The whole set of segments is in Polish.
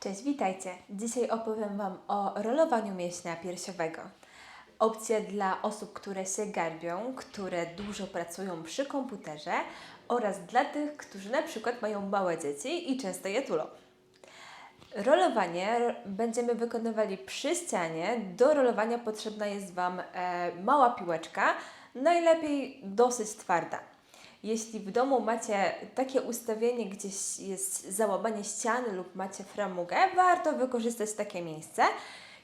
Cześć, witajcie. Dzisiaj opowiem Wam o rolowaniu mięśnia piersiowego. Opcja dla osób, które się garbią, które dużo pracują przy komputerze oraz dla tych, którzy na przykład mają małe dzieci i często je tulą. Rolowanie będziemy wykonywali przy ścianie. Do rolowania potrzebna jest Wam e, mała piłeczka, najlepiej dosyć twarda. Jeśli w domu macie takie ustawienie, gdzieś jest załamanie ściany lub macie framugę, warto wykorzystać takie miejsce.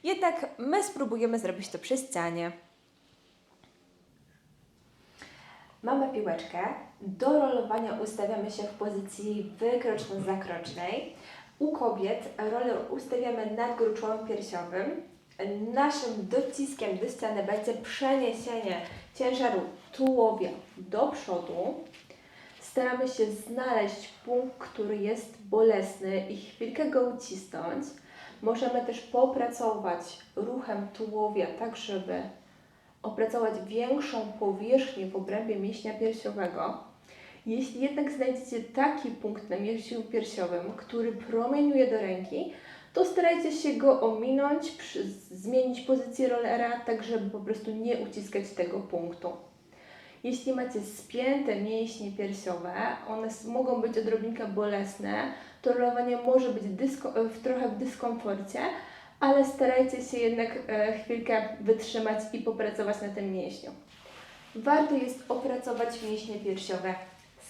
Jednak my spróbujemy zrobić to przy ścianie. Mamy piłeczkę. Do rolowania ustawiamy się w pozycji wykroczno-zakrocznej. U kobiet rolę ustawiamy nad gruczołem piersiowym. Naszym dociskiem do ściany będzie przeniesienie ciężaru tułowia do przodu. Staramy się znaleźć punkt, który jest bolesny i chwilkę go ucisnąć. Możemy też popracować ruchem tułowia, tak żeby opracować większą powierzchnię w obrębie mięśnia piersiowego. Jeśli jednak znajdziecie taki punkt na mięśniu piersiowym, który promieniuje do ręki, to starajcie się go ominąć, przy, zmienić pozycję rollera, tak żeby po prostu nie uciskać tego punktu. Jeśli macie spięte mięśnie piersiowe, one mogą być odrobinkę bolesne, to rolowanie może być dysko, w, trochę w dyskomforcie, ale starajcie się jednak e, chwilkę wytrzymać i popracować na tym mięśniu. Warto jest opracować mięśnie piersiowe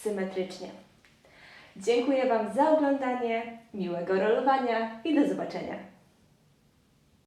symetrycznie. Dziękuję Wam za oglądanie, miłego rolowania i do zobaczenia.